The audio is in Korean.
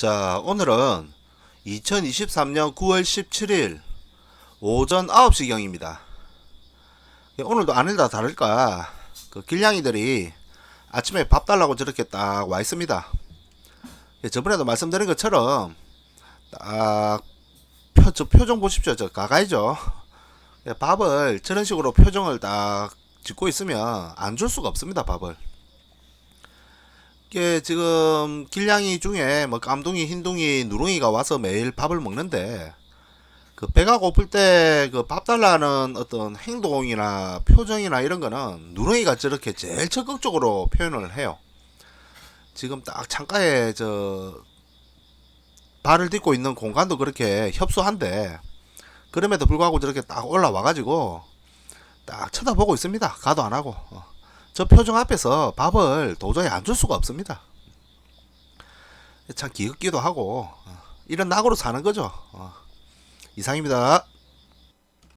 자, 오늘은 2023년 9월 17일 오전 9시경입니다. 오늘도 아닐다 다를까 그 길냥이들이 아침에 밥 달라고 저렇게 딱 와 있습니다. 예, 저번에도 말씀드린 것처럼 딱 표, 저 표정 보십시오. 저 가가이죠. 예, 밥을 저런 식으로 표정을 딱 짓고 있으면 안 줄 수가 없습니다. 밥을. 이게 지금 길냥이 중에 뭐 깜둥이, 흰둥이, 누룽이가 와서 매일 밥을 먹는데 그 배가 고플 때 그 밥 달라는 어떤 행동이나 표정이나 이런 거는 누룽이가 저렇게 제일 적극적으로 표현을 해요. 지금 딱 창가에 저 발을 딛고 있는 공간도 그렇게 협소한데 그럼에도 불구하고 저렇게 딱 올라와 가지고 딱 쳐다보고 있습니다. 가도 안 하고. 어. 저 표정 앞에서 밥을 도저히 안 줄 수가 없습니다. 참 기겁기도 하고 어, 이런 낙으로 사는 거죠. 어. 이상입니다.